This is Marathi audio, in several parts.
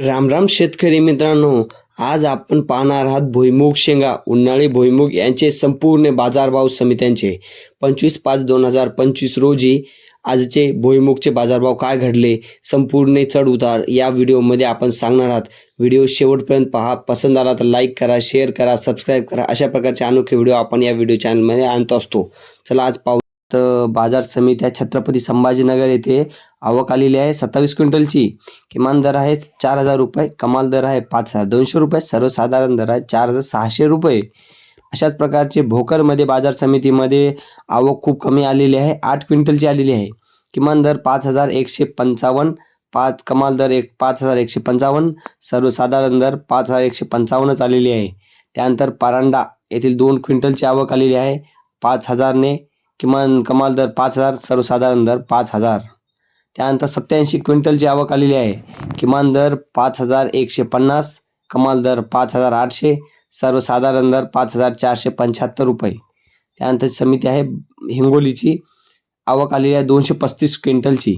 राम राम शेतकरी मित्रांनो आज आपण पाहणार आहात भुईमुग शेंगा उन्हाळी भुईमुग यांचे संपूर्ण बाजारभाव समित्यांचे. पंचवीस पाच दोन हजार पंचवीस रोजी आजचे भुईमुगचे बाजारभाव काय घडले संपूर्ण चढ उतार या व्हिडिओमध्ये आपण सांगणार आहात. व्हिडिओ शेवटपर्यंत पहा पसंत आला तर लाईक करा शेअर करा सबस्क्राईब करा. अशा प्रकारचे अनोखे व्हिडिओ आपण या व्हिडिओ चॅनलमध्ये आणत असतो. चला आज पाहू बाजार समित्या छत्रपती संभाजीनगर येथे आवक आलेली आहे सत्तावीस क्विंटलची. किमान दर आहे चार हजार रुपये कमाल दर आहे पाच हजार. दोनशे रुपये सर्वसाधारण दर आहे चार हजार सहाशे रुपये. अशाच प्रकारचे भोकरमध्ये बाजार समितीमध्ये आवक खूप कमी आलेली आहे आठ क्विंटलची आलेली आहे. किमान दर पाच हजार एकशे पंचावन्न पाच कमाल दर एक पाच हजार एकशे पंचावन्न सर्वसाधारण दर पाच हजार एकशे पंचावन्नच आलेली आहे. त्यानंतर परांडा येथील दोन क्विंटलची आवक आलेली आहे पाच हजारने किमान कमाल दर पाच हजार सर्वसाधारण दर पाच हजार. त्यानंतर सत्याऐंशी क्विंटलची आवक आलेली आहे. किमान दर पाच हजार एकशे पन्नास कमाल दर पाच हजार आठशे सर्वसाधारण दर पाच हजार चारशे पंच्याहत्तर रुपये. त्यानंतर समिती आहे हिंगोलीची आवक आलेली आहे दोनशे पस्तीस क्विंटलची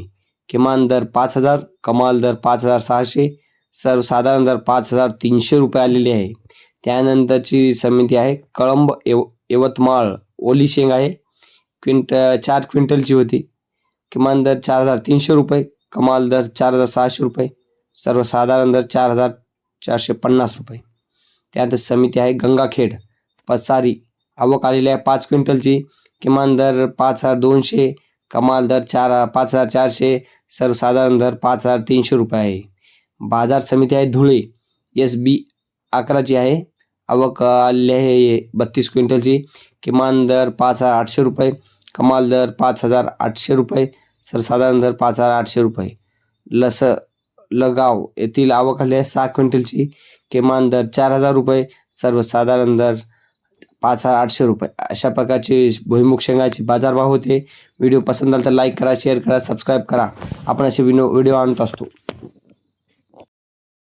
किमान दर पाच हजार कमाल दर पाच हजार सहाशे सर्वसाधारण दर पाच हजार तीनशे रुपये आलेली आहे. त्यानंतरची समिती आहे कळंब यव यवतमाळ ओली शेंग आहे. क्विंट चार क्विंटलची होती. किमान दर चार हजार तीनशे रुपये कमाल दर चार हजार सहाशे रुपये सर्वसाधारण दर चार हजार चारशे पन्नास रुपये. त्यानंतर समिती आहे गंगाखेड. पसारी आवक आलेली आहे पाच क्विंटलची. किमान दर पाच हजार दोनशे कमाल दर चार पाच हजार चारशे सर्वसाधारण दर पाच हजार तीनशे रुपये आहे. बाजार समिती आहे धुळे. एस बी अकराची आहे. आवक आलेली आहे बत्तीस क्विंटलची. किमान दर पाच हजार आठशे रुपये कमाल दर पाच हजार आठशे रुपये सर्वसाधारण दर पाच हजार आठशे रुपये. लस लगाव येथील आवक आली आहे सहा क्विंटलची किमान दर चार हजार रुपये सर्वसाधारण दर पाच हजार आठशे रुपये. अशा प्रकारचे भुईमुख शेंगाचे बाजारभाव होते. व्हिडिओ पसंत आला तर लाईक करा शेअर करा सबस्क्राईब करा. आपण असे विनो व्हिडिओ आणत असतो.